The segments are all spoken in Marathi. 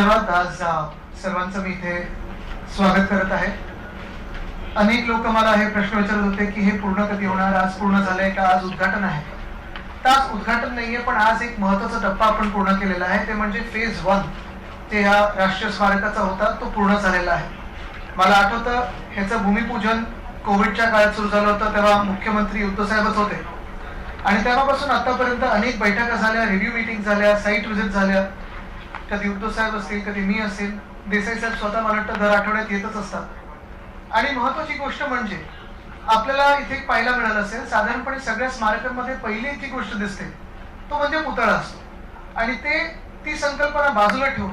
धन्यवाद. आज सर्वांचं मी इथे स्वागत करत आहे. अनेक लोक मला हे प्रश्न विचारत होते की हे पूर्ण कधी होणार आज पूर्ण झालंय का आज उद्घाटन आहे? तर आज उद्घाटन नाहीये पण आज एक महत्त्वाचा टप्पा आपण पूर्ण केलेला आहे. ते म्हणजे फेज वन ते ह्या राष्ट्रीय स्मारकाचा होता तो पूर्ण झालेला आहे. मला आठवतं ह्याचं भूमिपूजन कोविडच्या काळात सुरू झालं होतं तेव्हा मुख्यमंत्री उद्धवसाहेबच होते. आणि तेव्हापासून आतापर्यंत अनेक बैठका झाल्या रिव्ह्यू मिटिंग झाल्या साईट व्हिजिट झाल्या. कधी उद्धव साहेब असतील कधी मी असेल देसाई साहेब स्वतः मला वाटतं दर आठवड्यात येतच असतात. आणि महत्वाची गोष्ट म्हणजे आपल्याला इथे एक पाहायला मिळालं असेल साधारणपणे सगळ्या स्मारकांमध्ये पहिली जी गोष्ट दिसते तो म्हणजे पुतळा असतो. आणि ते ती संकल्पना बाजूला ठेवून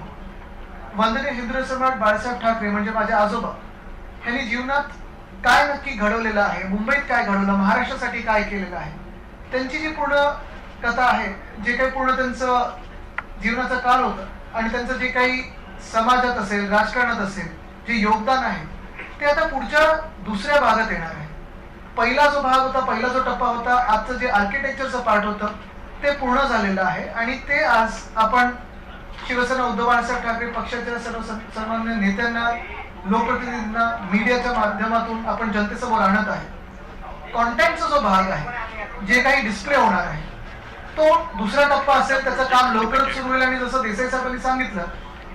वंदने हिंदू सम्राट बाळासाहेब ठाकरे म्हणजे माझे आजोबा यांनी जीवनात काय नक्की घडवलेलं आहे मुंबईत काय घडवलं महाराष्ट्रासाठी काय केलेलं आहे त्यांची जी पूर्ण कथा आहे जे काही पूर्ण त्यांचं जीवनाचा काळ होता आणि त्यांचं जे काही समाजात असेल राजकारणात असेल जे योगदान आहे ते आता पुढच्या दुसऱ्या भागात येणार आहे. पहिला जो भाग होता पहिला जो टप्पा होता आजचं जे आर्किटेक्चरचं पार्ट होतं ते पूर्ण झालेलं आहे. आणि ते आज आपण शिवसेना उद्धव बाळासाहेब ठाकरे पक्षाच्या सर्व सर्वांनी नेत्यांना लोकप्रतिनिधींना मीडियाच्या माध्यमातून आपण जनतेसमोर आणत आहे. कॉन्टॅक्टचा जो भाग आहे जे काही डिस्प्ले होणार आहे तो दुसरा टप्पा असेल त्याचं काम लवकरच सुरू होईल. आणि जसं देसाई साहेबांनी सांगितलं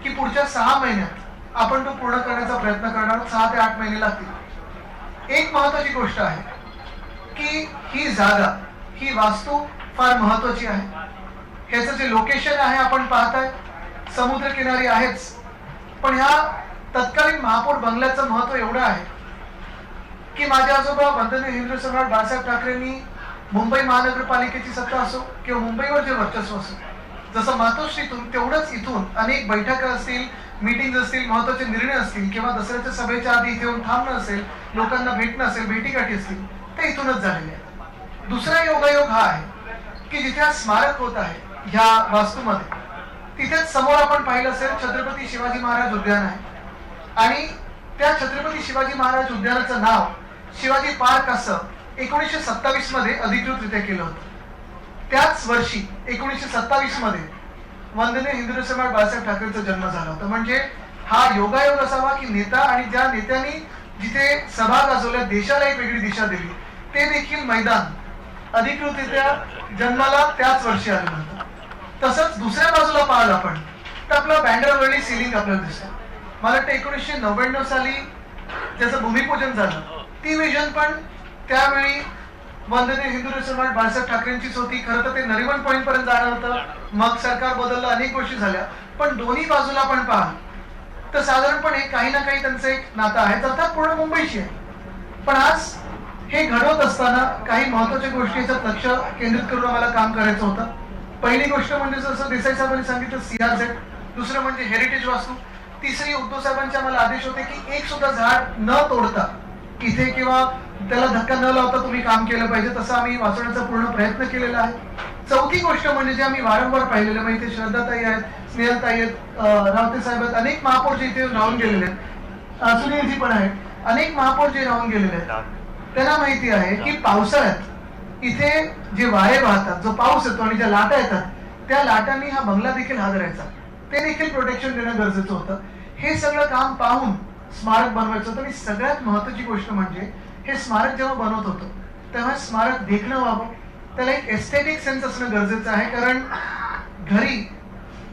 की पुढच्या सहा महिन्यात आपण तो पूर्ण करण्याचा प्रयत्न करणार सहा ते आठ महिने लागतील. एक महत्वाची गोष्ट आहे की ही जागा ही वास्तू फार महत्वाची आहे. ह्याचं जे लोकेशन आहे आपण पाहताय समुद्रकिनारी आहेच. पण ह्या तत्कालीन महापौर बंगल्याचं महत्त्व एवढं आहे की माझ्या आजोबा वंदनीय हिंदू सम्राट बाळासाहेब ठाकरेंनी मुंबई महानगरपालिकेची सत्ता असो किंवा मुंबईवर जे वर्चस्व असो जसं मातोश्रीतून तेवढंच इथून अनेक बैठका असतील मीटिंग असतील महत्त्वाचे निर्णय असतील किंवा दसऱ्याच्या सभेच्या आधी इथे येऊन थांबणं असेल लोकांना भेटणं असेल भेटीगाठी असतील ते इथूनच झालेले आहेत दुसरा योगायोग हा आहे की जिथे हा स्मारक होत आहे ह्या वास्तूमध्ये तिथेच समोर आपण पाहिलं असेल छत्रपती शिवाजी महाराज उद्यान आहे. आणि त्या छत्रपती शिवाजी महाराज उद्यानाचं नाव शिवाजी पार्क असं एकोणीसशे सत्तावीसमध्ये अधिकृतरित्या केलं होतं. त्याच वर्षी एकोणीसशे सत्तावीसमध्ये वंदनीय हिंदू सम्राट बाळासाहेब ठाकरेचा जन्म झाला होता. म्हणजे हा योगायोग असावा की नेता आणि ज्या नेत्यांनी जिथे सभा गाजवल्या देशाला एक वेगळी दिशा दिली ते देखील मैदान अधिकृतरित्या जन्माला त्याच वर्षी आलं होतं. तसंच दुसऱ्या बाजूला पाहिलं आपण तर आपलं बँडरवरली सिलिंग आपल्याला दिसतं. मला वाटतं एकोणीसशे नव्याण्णव साली ज्याचं भूमिपूजन झालं ती विजन पण त्यावेळी वंदनीय हिंदू समाज बाळासाहेब ठाकरेंचीच होती खरं तर ते नरिमन पॉईंट पर्यंत जाणार होतं. मग सरकार बदललं अनेक गोष्टी झाल्या. पण दोन्ही बाजूला आपण पहा. तर साधारणपणे काही ना काही त्यांचं एक नातं आहे. अर्थात पूर्ण मुंबईशी आहे. पण आज हे घडवत असताना काही महत्त्वाच्या गोष्टी याच्यात लक्ष केंद्रित करून आम्हाला काम करायचं होतं. पहिली गोष्ट म्हणजे जसं देसाई साहेबांनी सांगितलं सीआरझेड दुसरं म्हणजे हेरिटेज वास्तू. तिसरी उद्धव साहेबांचे आम्हाला आदेश होते की एक सुद्धा झाड न तोडता इथे किंवा त्याला धक्का न लावता तुम्ही काम केलं पाहिजे तसं आम्ही वाचवण्याचा पूर्ण प्रयत्न केलेला आहे. चौथी गोष्ट म्हणजे जे आम्ही वारंवार पाहिलेलं म्हणजे इथे श्रद्धाताई आहेत स्नेहलताई आहेत रावते साहेब आहेत अनेक महापौर जे इथे राहून गेलेले आहेत. सुनीलजी पण आहेत. अनेक महापौर जे राहून गेलेले आहेत. त्यांना माहिती आहे की पावसाळ्यात इथे जे वारे वाहतात जो पाऊस येतो आणि ज्या लाटा येतात त्या लाटांनी हा बंगला देखील हादरायचा ते देखील प्रोटेक्शन देणं गरजेचं होतं. हे सगळं काम पाहून स्मारक बनवायचं होतं आणि सगळ्यात महत्वाची गोष्ट म्हणजे हे स्मारक जेव्हा बनवत होतो तेव्हा स्मारक देखणं व्हावं. त्याला एक एस्थेटिक सेन्स असणं गरजेचं आहे. कारण घरी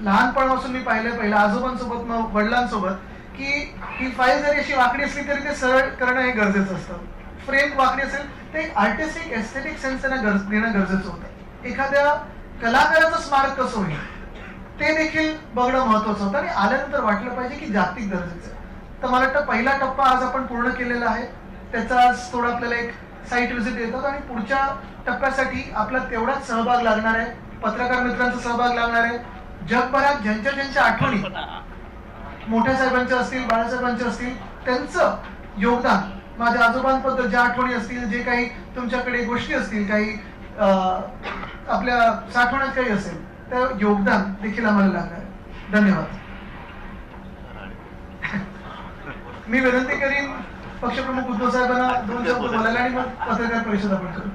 लहानपणापासून मी पाहिलं पहिलं आजोबांसोबत मग वडिलांसोबत की ही फाईल जरी अशी वाकडी असली तरी ते सरळ करणं हे गरजेचं असतं. फ्रेम वाकडी असेल ते एक आर्टिस्टिक एस्थेटिक सेन्स त्यांना गरज देणं गरजेचं होतं. एखाद्या कलाकाराचं स्मारक कसं होईल ते देखील बघणं महत्वाचं होतं. आणि आल्यानंतर वाटलं पाहिजे की जागतिक गरजेचं आहे. तर मला वाटतं पहिला टप्पा आज आपण पूर्ण केलेला आहे. त्याचा थोडं आपल्याला एक साईट व्हिजिट येतात आणि पुढच्या टप्प्यासाठी आपला तेवढाच सहभाग लागणार आहे. पत्रकार मित्रांचा सहभाग लागणार आहे. जगभरात ज्यांच्या ज्यांच्या आठवणी मोठ्या साहेबांच्या असतील बाळासाहेबांच्या असतील त्यांचं योगदान माझ्या आजोबांबद्दल ज्या आठवणी असतील जे काही तुमच्याकडे गोष्टी असतील काही अं, आपल्या साठवण्यात काही असेल तर योगदान देखील आम्हाला लागणार आहे. धन्यवाद. मी विनंती करीन पक्षप्रमुख उद्धव साहेबांना दोन शब्द बोलायला आणि मग पत्रकार परिषद आपण करू.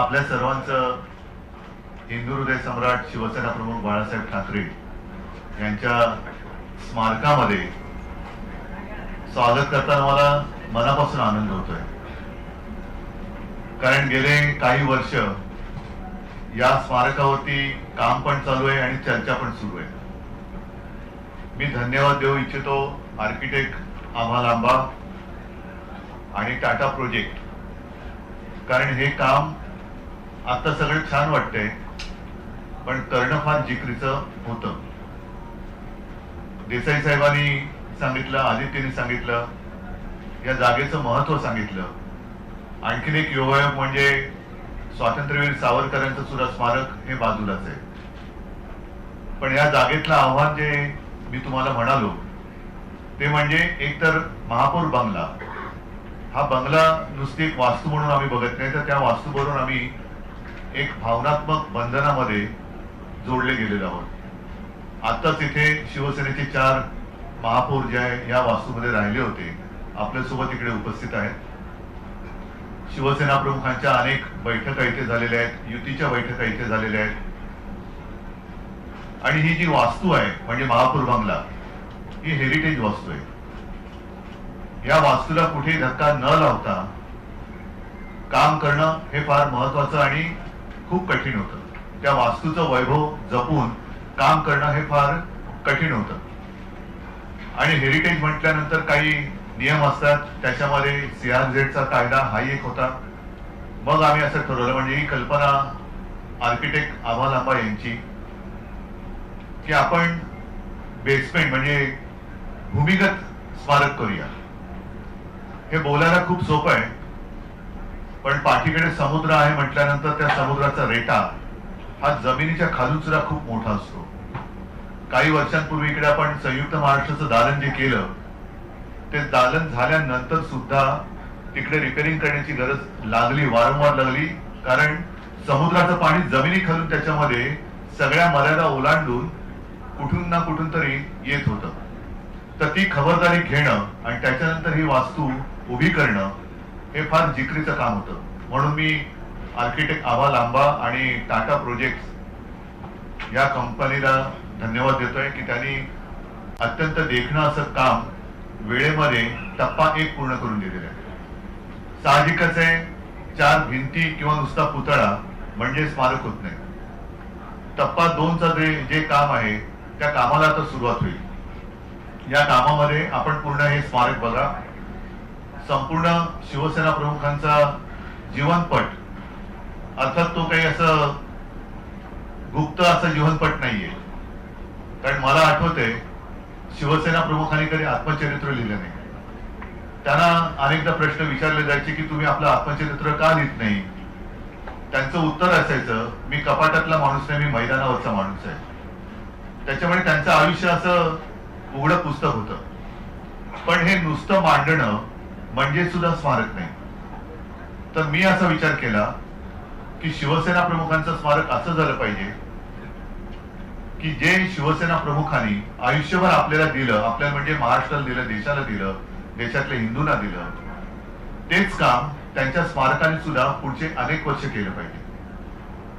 आपल्या सर्वांचं हिंदू हृदय सम्राट शिवसेना प्रमुख बाळासाहेब ठाकरे यांच्या स्मारकामध्ये स्वागत करताना मला मनापासून आनंद होतोय. कारण गेले काही वर्ष या स्मारकावरती काम पण चालू आहे आणि चर्चा पण सुरू आहे. मी धन्यवाद देऊ इच्छितो. आर्किटेक्ट आम्हा लांबा आणि टाटा प्रोजेक्ट. कारण हे काम आता सगळं छान वाटतंय पण करणं फार जिकरीचं होतं. देसाई साहेबांनी सांगितलं आदित्यने सांगितलं या जागेचं महत्त्व सांगितलं. आणखीन एक योगायोग म्हणजे स्वातंत्र्यवीर सावरकरांचं सुद्धा स्मारक हे बाजूलाच आहे. पण या जागेतलं आव्हान जे मी तुम्हाला म्हणालो ते म्हणजे एकतर महापौर बंगला. हा बंगला नुसती एक वास्तू म्हणून आम्ही बघत नाही तर त्या वास्तूवरून आम्ही एक भावनात्मक बंधनामध्ये जोडले गेलेलो आहोत. आत्ताच इथे शिवसेनेचे चार महापौर जे आहे या वास्तूमध्ये राहिले होते. आपल्यासोबत इकडे उपस्थित आहेत. शिवसेना प्रमुखांच्या अनेक बैठका इथे झालेल्या आहेत युतीच्या बैठका इथे झालेल्या आहेत. आणि ही जी वास्तू आहे म्हणजे महापूर बंगला ही हेरिटेज वास्तू आहे. या वास्तूला कुठे धक्का न लावता काम करणं हे फार महत्वाचं आणि खूप कठीण होतं. त्या वास्तूचं वैभव जपून काम करणं हे फार कठीण होतं. आणि हेरिटेज म्हटल्यानंतर काही नियम असतात त्याच्यामध्ये सीआरझेडचा कायदा हाही एक होता. मग आम्ही असं ठरवलं म्हणजे ही कल्पना आर्किटेक्ट आभा लांबा यांची की आपण बेसमेंट म्हणजे भूमिगत स्मारक करूया. हे बोलायला खूप सोपं आहे पण पाठीकडे समुद्र आहे म्हटल्यानंतर त्या समुद्राचा रेटा हा जमिनीच्या खालून सुद्धा खूप मोठा असतो. काही वर्षांपूर्वी इकडे आपण संयुक्त महाराष्ट्राचं दालन जे केलं ते दालन झाल्यानंतर सुद्धा तिकडे रिपेरिंग करण्याची गरज लागली वारंवार लागली कारण समुद्राचं पाणी जमिनी खालून त्याच्यामध्ये सगळ्या मर्यादा ओलांडून कुठून ना कुठून तरी येत होतं. तर ती खबरदारी घेणं आणि त्याच्यानंतर ही वास्तू उभी करणं हे फार जिकरीचं काम होतं. म्हणून मी आर्किटेक्ट आभा लांबा आणि टाटा प्रोजेक्ट या कंपनीला धन्यवाद देतोय की त्यांनी अत्यंत देखणं असं काम वेळेमध्ये टप्पा एक पूर्ण करून दिलेलं आहे. साहजिकच आहे चार भिंती किंवा नुसता पुतळा म्हणजे स्मारक होत नाही. टप्पा दोनचा जे जे काम आहे त्या कामाला आता सुरुवात होईल. या कामामध्ये आपण पूर्ण हे स्मारक बघा. संपूर्ण शिवसेना प्रमुखांचा जीवनपट अर्थात तो काही असं गुप्त असं जीवनपट नाहीये. कारण मला आठवते शिवसेना प्रमुखांनी कधी आत्मचरित्र लिहिलं नाही. त्यांना अनेकदा प्रश्न विचारले जायचे की तुम्ही आपलं आत्मचरित्र का लिहित नाही? त्यांचं उत्तर असायचं मी कपाटातला माणूस नाही मी मैदानावरचा माणूस आहे. त्याच्यामुळे त्यांचं आयुष्य असं उघडं पुस्तक होतं. पण हे नुसतं मांडणं म्हणजे सुद्धा स्मारक नाही. तर मी असा विचार केला की शिवसेना प्रमुखांचं स्मारक असं झालं पाहिजे की जे शिवसेना प्रमुखांनी आयुष्यभर आपल्याला दिलं आपल्याला म्हणजे महाराष्ट्राला दिलं देशाला दिलं देशातल्या हिंदूंना दिलं तेच काम त्यांच्या स्मारकाने सुद्धा पुढचे अनेक वर्ष केलं पाहिजे.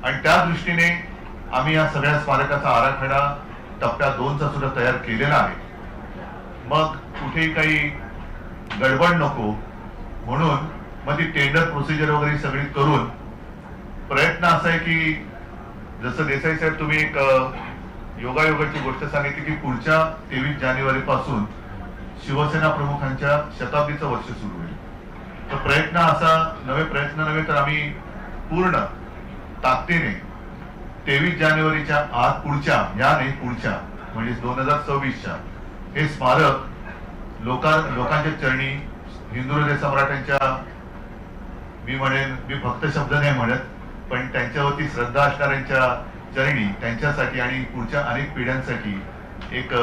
आणि त्या दृष्टीने आम्ही या सगळ्या स्मारकाचा आराखडा टप्प्या दोनचा सुद्धा तयार केलेला आहे. मग कुठेही काही गडबड नको. म्हणून मग ती टेंडर प्रोसिजर वगैरे सगळी करून प्रयत्न असा आहे की जसं देसाई साहेब तुम्ही एक योगायोगाची गोष्ट सांगितली की पुढच्या तेवीस जानेवारी पासून शिवसेना प्रमुखांच्या शताब्दीचं वर्ष सुरू होईल. तर प्रयत्न असा नवे प्रयत्न नव्हे तर आम्ही पूर्ण ताकदीने तेवीस जानेवारीच्या आत पुढच्या या नाही पुढच्या म्हणजे दोन हजार सव्वीसच्या. हे स्मारक लोका लोकांच्या चरणी हिंदू हृदय सम्राटांच्या मी म्हणेन मी फक्त शब्द नाही म्हणत पण त्यांच्यावरती श्रद्धा असणाऱ्यांच्या चरणी त्यांच्यासाठी आणि पुढच्या अनेक पिढ्यांसाठी एक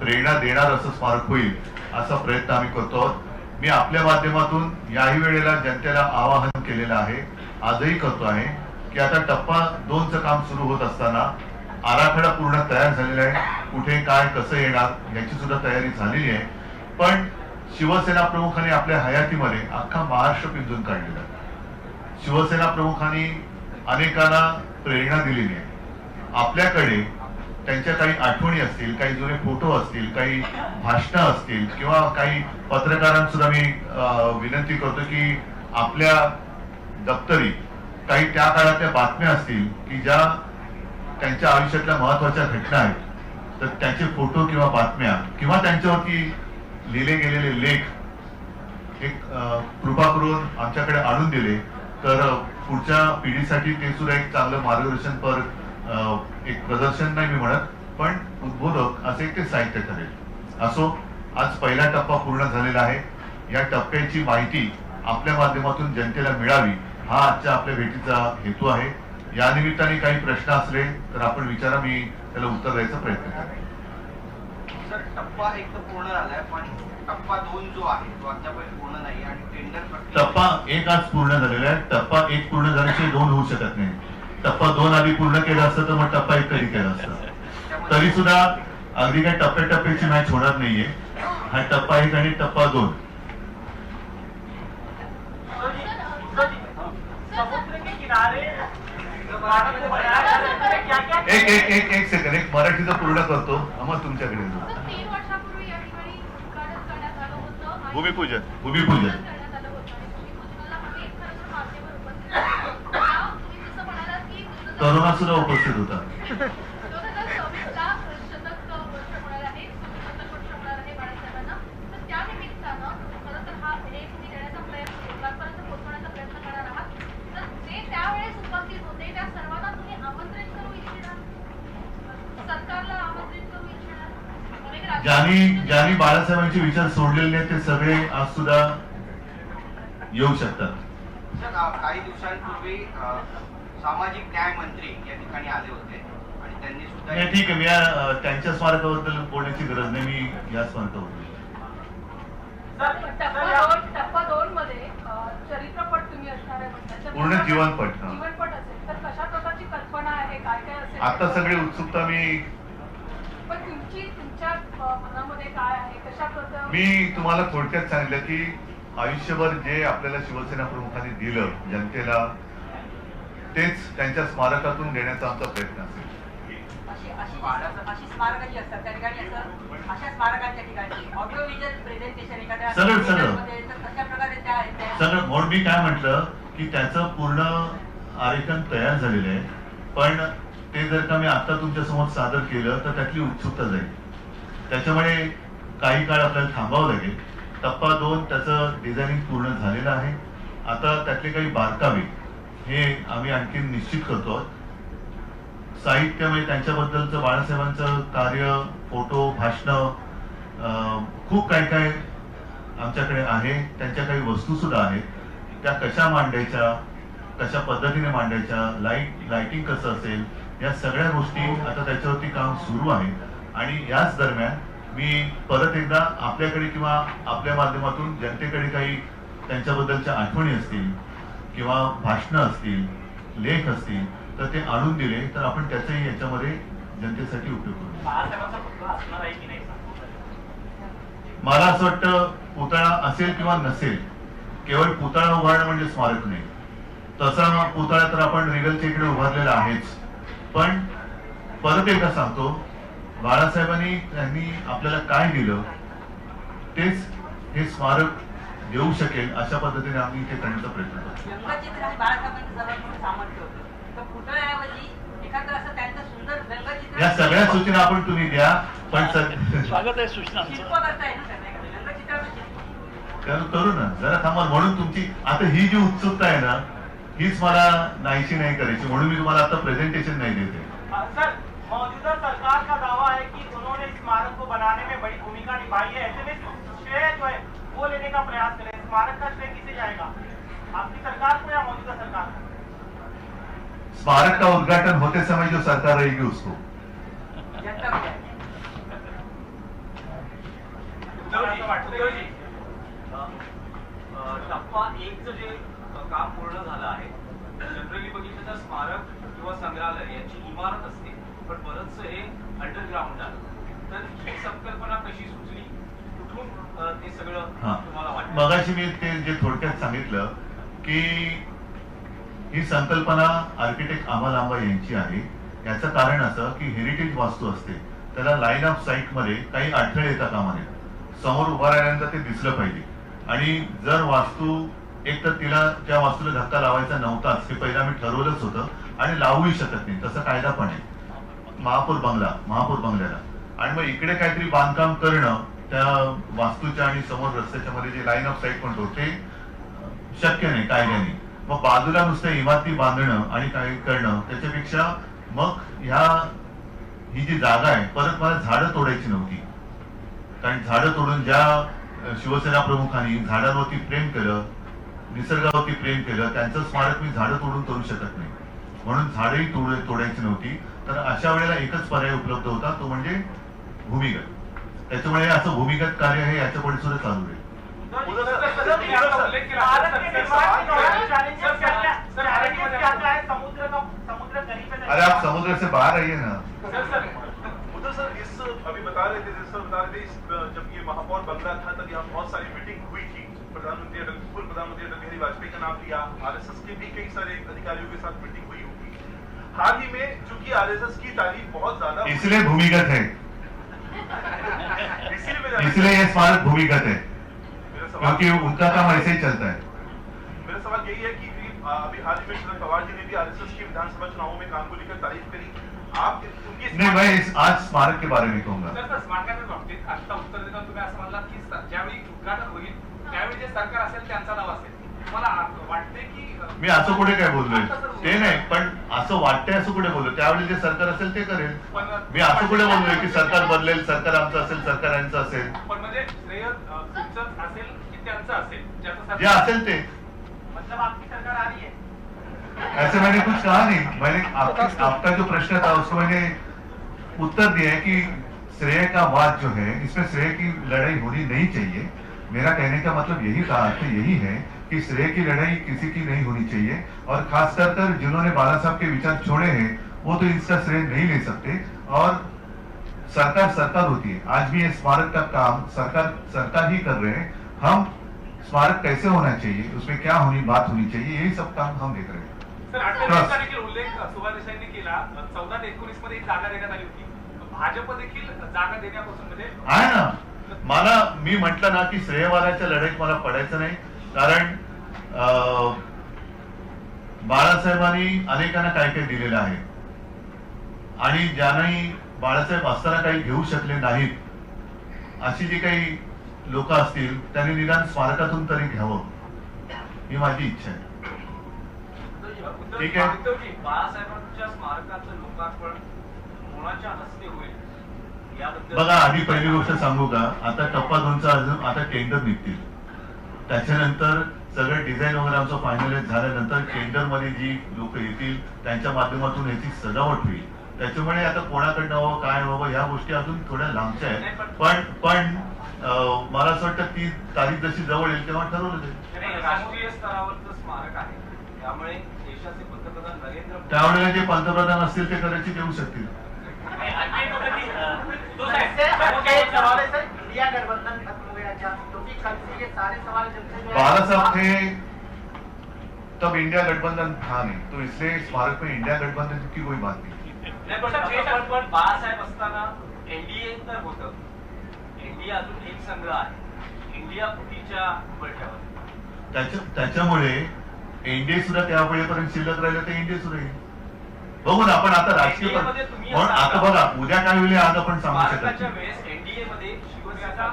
प्रेरणा देणार असं स्मारक होईल असा प्रयत्न आम्ही करतो आहोत. मी आपल्या माध्यमातून याही वेळेला जनतेला आवाहन केलेलं आहे आजही करतो आहे. की आता टप्पा दोनचं काम सुरू होत असताना आराखडा पूर्ण तयार झालेला आहे. कुठे काय कसं येणार याची सुद्धा तयारी झालेली आहे. पण शिवसेना प्रमुखांनी आपल्या हयातीमध्ये अख्खा महाराष्ट्र पिंजून काढलेला आहे. शिवसेना प्रमुखांनी अनेकांना प्रेरणा दिलेली आहे. आपल्याकडे त्यांच्या काही आठवणी असतील काही जुने फोटो असतील काही भाषणं असतील किंवा काही पत्रकारांसुद्धा मी अं, विनंती करतो की आपल्या दप्तरी काही त्या काळातल्या बातम्या असतील की ज्या त्यांच्या आयुष्यातल्या महत्त्वाच्या घटना आहेत तर त्यांचे फोटो किंवा बातम्या किंवा त्यांच्यावरती लिहिले गेलेले लेख एक कृपा करून आमच्याकडे आणून दिले तर पुढच्या पिढीसाठी ते सुद्धा एक चांगलं मार्गदर्शन पर एक प्रदर्शन नाही मी म्हणत पण उद्बोधक असे एक ते साहित्य ठरेल. असो आज पहिला टप्पा पूर्ण झालेला आहे. या टप्प्याची माहिती आपल्या माध्यमातून जनतेला मिळावी. हा आजच्या आपल्या भेटीचा हेतू आहे. या निमित्ताने काही प्रश्न असले तर आपण विचारा मी त्याला उत्तर द्यायचा प्रयत्न करेन. सर टप्पा एक तर पूर्ण झालाय पण टप्पा दोन जो आहे तो अद्याप पूर्ण नाही आणि टेंडर टप्पा एक आज पूर्ण झालेला आहे. टप्पा एक पूर्ण झाल्याशिवाय दोन होऊ शकत नाही. टप्पा दोन आधी पूर्ण केला असतं तर मग टप्पा एक कधी केला असता? तरी सुद्धा अगदी काही टप्प्याटप्प्याची मॅच होणार नाहीये. हा टप्पा एक आणि टप्पा दोन समुद्र के किनारे भारत को बनाया जाता है क्या क्या एक एक एक एक सेकंड एक मराठीचं पूर्ण करतो. मग तुमच्याकडे. येतो. तर तीन वर्षापूर्वी या ठिकाणी उद्घाटन करण्यात आलं होतं आणि भूमिपूजन भूमिपूजन करण्यात आलं होतं आणि भूमिपूजनाला अनेक खरं तर मान्यवर उपस्थित होते. त्या तुम्ही जसं म्हणालात की दोन हजार- तरुणा सुद्धा उपस्थित होता दोन हजार सव्वीसला शतक वर्ष होणार आहे शतक वर्ष होणार आहे बाळासाहेबांना तर त्या निमित्तानं खरं तर हा हे तुम्ही देण्याचा प्रयत्न लोकांपर्यंत पोहोचवण्याचा प्रयत्न करणार आहात तर जे त्यावेळेस उपस्थित होते त्या सर्वांना तुम्ही आमंत्रित करू इच्छिणार सरकारला आमंत्रित करू इच्छिणार अनेक राजकीय ज्यांनी ज्यांनी बाळासाहेबांचे विचार सोडलेले आहेत ते सगळे आज सुद्धा येऊ शकतात. काही दिवसांपूर्वी सामाजिक न्याय मंत्री या ठिकाणी आले होते आणि त्यांनी सुद्धा ठीक आहे. मी या, त्यांच्या स्मारकाबद्दल बोलण्याची गरज नाही. मी या स्मारकाबद्दल पूर्ण जीवनपट, हा. जीवनपट असेल. तर कशा प्रकारची कल्पना आहे? काय काय असेल? आता सगळी उत्सुकता मी पण तुमची मी तुम्हाला थोडक्यात सांगितलं की आयुष्यभर जे आपल्याला शिवसेना प्रमुखांनी दिलं जनतेला तेच त्यांच्या स्मारकातून देण्याचा आमचा प्रयत्न असेल. अशी अशी अशी स्मारकं जी असतात त्या ठिकाणी असं अशा स्मारकांच्या ठिकाणी ऑडिओ व्हिज्युअल प्रेझेंटेशन एखाद्या सरळ, सरळ. सगळं म्हणून मी काय म्हटलं की त्याचं पूर्ण आरेखन तयार झालेलं आहे. पण ते जर का मी आता तुमच्यासमोर सादर केलं तर त्यातली उत्सुकता जाईल. त्याच्यामुळे काही काळ आपल्याला थांबावं लागेल. टप्पा दोन त्याचं डिझायनिंग पूर्ण झालेलं आहे. आता त्यातले काही बारकावे हे आम्ही आणखी निश्चित करतो आहोत. साहित्य म्हणजे त्यांच्याबद्दलचं बाळासाहेबांचं कार्य फोटो भाषणं खूप काय काय आमच्याकडे आहे. त्यांच्या काही वस्तू सुद्धा आहेत. त्या कशा मांडायच्या कशा पद्धतीने मांडायच्या लाइट लाइटिंग कसं असेल या सगळ्या गोष्टी आता त्याच्यावरती काम सुरू आहे. आणि याच दरम्यान मी परत एकदा आपल्याकडे किंवा आपल्या माध्यमातून जनतेकडे काही त्यांच्याबद्दलच्या आठवणी असतील किंवा भाषणं असतील लेख असतील तर ते आणून दिले तर आपण त्याचाही याच्यामध्ये जनतेसाठी उपयोग करू. मला असं वाटतं पुतळा असेल किंवा नसेल केवळ पुतळा उभारणं म्हणजे स्मारक नाही. तसा पुतळा तर आपण रिगलच्या इकडे उभारलेला आहेच. पण परत एकदा सांगतो बाळासाहेबांनी त्यांनी आपल्याला काय दिलं तेच हे स्मारक देऊ शकेल अशा पद्धतीने आम्ही ते करण्याचा प्रयत्न करतो. या सगळ्या सूचना आपण तुम्ही द्या पण स्वागत आहे सूचनांचं शिल्प करता येईल ना त्यांना एखादं व्यंगचित्राचं शिल्प करू ना. जरा थांबा म्हणून तुमची आता ही जी उत्सुकता आहे ना हीच मला नाहीशी नाही करायची. म्हणून मी तुम्हाला आता प्रेझेंटेशन नाही देते. सरकार का दावा है कि उन्होंने इस स्मारक को बनाने में बड़ी भूमिका निभाई है। ऐसे में श्रेय जो है वो लेने का प्रयास करें। स्मारक का श्रेय किसे जाएगा? आपकी सरकार को या मौजूदा सरकार को? स्मारक का उद्घाटन होते समय जो सरकार रहेगी उसको। टप्पा एकचं जे काम पूर्ण झालं आहे जनरली बघितलं तर स्मारक किंवा संग्रहालय याची इमारत असते पण बरंचसं हे अंडरग्राऊंड आहे तर ही संकल्पना कशी सुचली? कुठून ते सगळं तुम्हाला वाटतं मगाशी मी ते जे थोडक्यात सांगितलं की ही संकल्पना आर्किटेक्ट आम्हा लांबा यांची आहे. याचं कारण असं की हेरिटेज वास्तू असते. त्याला लाईन ऑफ साईटमध्ये काही अडथळे येता कामा नये समोर उभा राहिल्यानंतर ते दिसलं पाहिजे. आणि जर वास्तू एक तर तिला त्या वास्तूला धक्का लावायचा नव्हताच हे पहिलं आम्ही ठरवलंच होतं. आणि लावूही शकत नाही. तसा कायदा पण आहे. महापूर बंगला महापूर बंगल्याला. आणि मग इकडे काहीतरी बांधकाम करणं त्या वास्तूच्या आणि समोर रस्त्याच्या मध्ये जे लाईन ऑफ साईट म्हणतो ते शक्य नाही कायद्याने. मग बाजूला नुसतं इमारती बांधणं आणि काही करणं त्याच्यापेक्षा मग ह्या ही जी जागा आहे परत मला झाडं तोडायची नव्हती. कारण झाडं तोडून ज्या शिवसेना प्रमुखांनी झाडांवरती प्रेम केलं निसर्गावरती प्रेम केलं त्यांचं स्मारक मी झाडं तोडून करू शकत नाही. म्हणून झाडंही तोड तोडायची नव्हती. तर अशा वेळेला एकच पर्याय उपलब्ध होता तो म्हणजे भूमिगत. त्याच्यामुळे असं भूमिगत कार्य हे याच्यापुढे सुद्धा चालू आहे अरे आप समुद्र से बाहर आइए ना। सर इस अभी बता रहे थे जैसे बता रहे थे जब ये महापौर बंगला था तब यहाँ बहुत सारी मीटिंग हुई थी। प्रधानमंत्री अटल पूर्व प्रधानमंत्री अटल बिहारी वाजपेयी का नाम लिया आरएसएस के भी कई सारे अधिकारियों के साथ मीटिंग हाल ही में चूँकि आरएसएस की तारीफ़ बहुत ज़्यादा इसलिए भूमिगत है। इसीलिए मैं जानना इसलिए ये स्मारक भूमिगत है। क्योंकि उनका काम ऐसे ही चलता है। मेरा सवाल यही है कि अभी हाल ही में शरद पवार जी ने भी आरएसएस के विधानसभा चुनावों में काम को लेकर तारीफ़ करी। आप उनकी नहीं मैं इस आज स्मारक के बारे में कहूँगा। सर स्मारकाच्या बाबतीत आता उत्तर देताना तुम्ही असं म्हणलात की ज्यावेळी उद्घाटन होईल त्यावेळी जे सरकार असेल त्यांचं नाव असेल तुम्हाला मी असं कुठे काय बोललोय? ते नाही पण असं वाटतंय असं कुठे बोललो त्यावेळी जे सरकार असेल ते करेल. मी असं कुठे बोललोय की सरकार बदलेल सरकार आमचं असेल सरकार यांचं असेल. म्हणजे जे असेल ते. मतलब आपकी सरकार आ रही है. ऐसे मैंने कुछ कहा नहीं. मैंने आपकी आपका जो प्रश्न था उसको मैंने उत्तर दिया है कि श्रेय का वाद जो है इसमें श्रेय की लड़ाई होनी नहीं चाहिए। मेरा कहने का मतलब यही का अर्थ यही है कि श्रेय की लड़ाई किसी की नहीं होनी चाहिए और खासकर कर जिन्होंने बाला साहब के विचार छोड़े हैं वो तो इसका श्रेय नहीं ले सकते और सरकार सरकार होती है। आज भी ये स्मारक का काम सरकार सरकार ही कर रहे हैं। हम स्मारक कैसे होना चाहिए उसमें क्या होनी बात होनी चाहिए यही सब काम हम देख रहे हैं। आहे ना. मला मी म्हटलं ना की श्रेयवादाच्या लढाईत मला पडायचं नाही. कारण अं, बाळासाहेबांनी अनेकांना काय काय दिलेलं आहे. आणि ज्यांनाही बाळासाहेब असताना काही घेऊ शकले नाहीत अशी जी काही लोक असतील त्यांनी निदान स्मारकातून तरी घ्यावं ही माझी इच्छा आहे. ठीक आहे. बाळासाहेबांच्या स्मारकाचं लोकार्पण कोणाच्या हस्ते होईल? याबद्दल बघा आधी पहिली गोष्ट सांगू का? आता टप्पा दोनचा अजून आता टेंडर निघतील. त्याच्यानंतर सगळं डिझाईन वगैरे आमचं फायनलाइज झाल्यानंतर टेंडरमध्ये जी लोक येतील त्यांच्या माध्यमातून याची सजावट होईल. त्याच्यामुळे आता कोणाकडनं व्हावं काय व्हावं ह्या गोष्टी अजून थोड्या लांबच्या आहेत. पण पण मला असं वाटतं ती तारीख जशी जवळ येईल तेव्हा ठरवलं जाईल. नाही, राष्ट्रीय स्तरावरचं स्मारक आहे. त्यामुळे देशाचे पंतप्रधान नरेंद्र मोदी त्यावेळेला जे पंतप्रधान असतील ते कदाचित देऊ शकतील. इंडिया गठबंधन क्योंकि कल से ये सारे सवाल चलते हुए बाला साहब थे तब इंडिया गठबंधन था नहीं तो इसलिए स्मारक में इंडिया गठबंधन की कोई बात नहीं। नाही, पण पण- पण बाळासाहेब असताना एनडीए तर होतं. एनडीए अजून एक संघ आहे. इंडिया फुटीच्या बळक्यावर त्याच्या त्याच्यामुळे एनडीए सुद्धा त्यावेळेपर्यंत शिल्लक राहिलं तर एनडीए सुद्धा येईल. बघू ना आपण आता राजकीय आता बघा उद्या काय होईल हे आज आपण सांगू शकत एनडीए मध्ये शिवसेना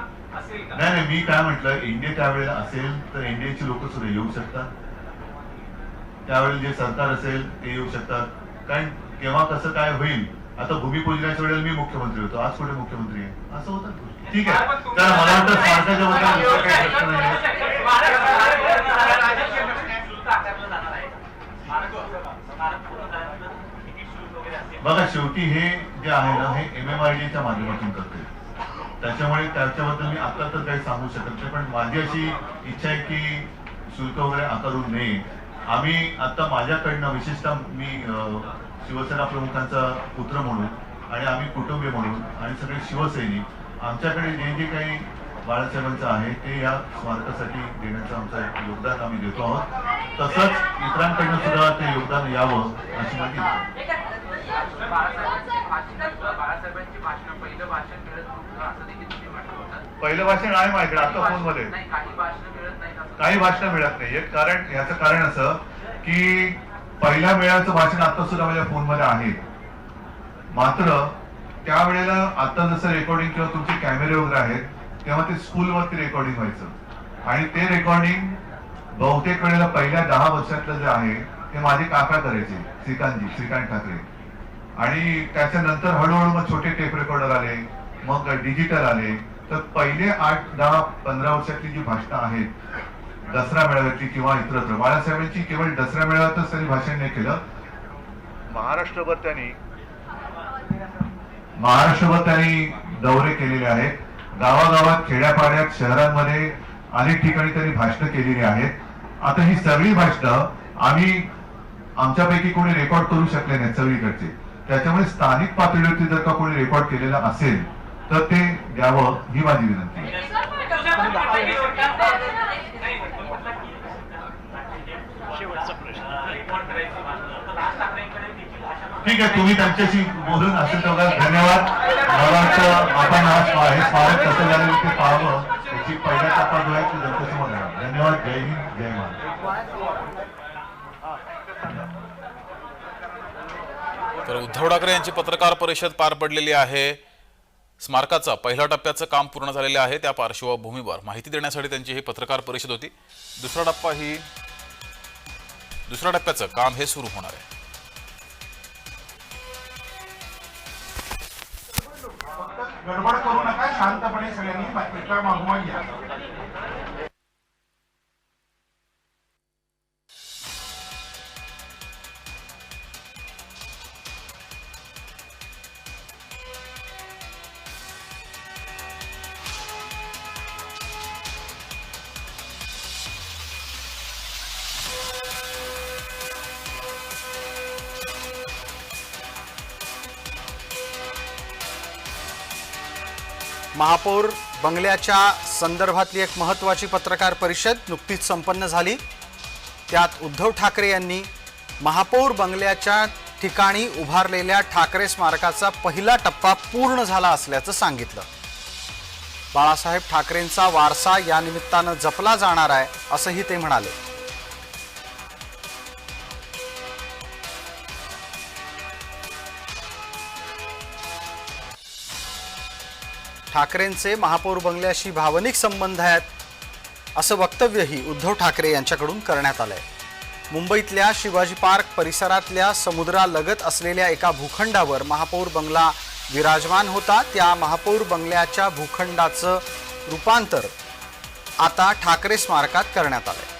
नाही नाही मी काय म्हटलं एनडीए त्यावेळेला असेल तर एनडीएची लोक सुद्धा येऊ शकतात. त्यावेळेला जे सरकार असेल ते येऊ शकतात. कारण केव्हा कसं काय होईल आता भूमिपूजनाच्या वेळेला मी मुख्यमंत्री होतो आज कुठे मुख्यमंत्री आहे? असं होतं. ठीक आहे. तर मला वाटतं स्मारकाच्या बद्दल काही प्रश्न नाही. बघा शेवटी हे जे आहे ना हे एम एम आय डीच्या माध्यमातून करते त्याच्यामुळे त्याच्याबद्दल मी आता तर काही सांगू शकत नाही पण माझी अशी इच्छा आहे की शुल्क वगैरे आकारू नये. आम्ही आता माझ्याकडनं विशेषतः मी अं, शिवसेना प्रमुखांचा पुत्र म्हणून आणि आम्ही कुटुंबीय म्हणून आणि सगळे शिवसैनिक आमच्याकडे जे जे काही बाळासाहेबांचं आहे ते या स्मारकासाठी देण्याचं आमचं योगदान आम्ही देतो आहोत. तसंच इतरांकडनं सुद्धा ते योगदान यावं अशी माझी बाळासाहेबांची भाषण पहिलं भाषण मिळत नव्हतं असं देखील तुम्ही म्हटलं होतं पहिलं भाषण आहे माझ्याकडे आता फोनमध्ये काही भाषण मिळत नाहीये कारण याचं कारण असं की पहिल्या वेळाचं भाषण आता सुद्धा माझ्या फोनमध्ये आहे. मात्र त्यावेळेला आता जसं रेकॉर्डिंग किंवा तुमचे कॅमेरे वगैरे आहेत तेव्हा ते स्कूलवरती रेकॉर्डिंग व्हायचं. आणि ते रेकॉर्डिंग बहुतेक वेळेला पहिल्या दहा वर्षातलं जे आहे ते माझे काका करायचे श्रीकांतजी श्रीकांत ठाकरे. आणि त्याच्यानंतर हळूहळू मग छोटे टेप रेकॉर्डर आले मग डिजिटल आले. तर पहिले आठ दहा पंधरा वर्षातली जी भाषणं आहेत दसरा मेळाव्याची किंवा इतरत्र बाळासाहेबांची केवळ दसरा मेळाव्यातच त्यांनी भाषण नाही केलं. महाराष्ट्रभर त्यांनी महाराष्ट्रभर त्यांनी दौरे केलेले आहेत. गावागावात खेड्यापाड्यात शहरांमध्ये अनेक ठिकाणी त्यांनी भाषणं केलेली आहेत. आता ही सगळी भाषणं आम्ही आमच्यापैकी कोणी रेकॉर्ड करू शकले नाही सगळीकडचे. त्याच्यामुळे स्थानिक पातळीवरती जर का कोणी रेकॉर्ड केलेलं असेल तर ते द्यावं ही माझी विनंती आहे. ठीक आहे तुम्ही त्यांच्याशी बोलून असेल तेवढा. धन्यवाद. मला आपण हे स्मारक कसं झालेलं ते पाहावं. त्याची पहिला टप्पा जो आहे तो जनतेसमोर धन्यवाद. जय हिंद. जय महाराज तर उद्धव ठाकरे यांची पत्रकार परिषद पार पडलेली आहे. स्मारकाचा पहिल्या टप्प्याचं काम पूर्ण झालेलं आहे त्या पार्श्वभूमीवर. माहिती देण्यासाठी त्यांची ही पत्रकार परिषद होती. दुसरा टप्पा ही दुसऱ्या टप्प्याचं काम हे सुरू होणार आहे. गडबड करू नका शांतपणे सगळ्यांनी घ्या. महापौर बंगल्याच्या संदर्भातली एक महत्त्वाची पत्रकार परिषद नुकतीच संपन्न झाली. त्यात उद्धव ठाकरे यांनी महापौर बंगल्याच्या ठिकाणी उभारलेल्या ठाकरे स्मारकाचा पहिला टप्पा पूर्ण झाला असल्याचं सांगितलं. बाळासाहेब ठाकरेंचा वारसा यानिमित्तानं जपला जाणार आहे असंही ते म्हणाले. ठाकरेंचे महापौर बंगल्याशी भावनिक संबंध आहेत असं वक्तव्यही उद्धव ठाकरे यांच्याकडून करण्यात आलंय. मुंबईतल्या शिवाजी पार्क परिसरातल्या समुद्रालगत असलेल्या एका भूखंडावर महापौर बंगला विराजमान होता. त्या महापौर बंगल्याच्या भूखंडाचं रूपांतर आता ठाकरे स्मारकात करण्यात आलंय.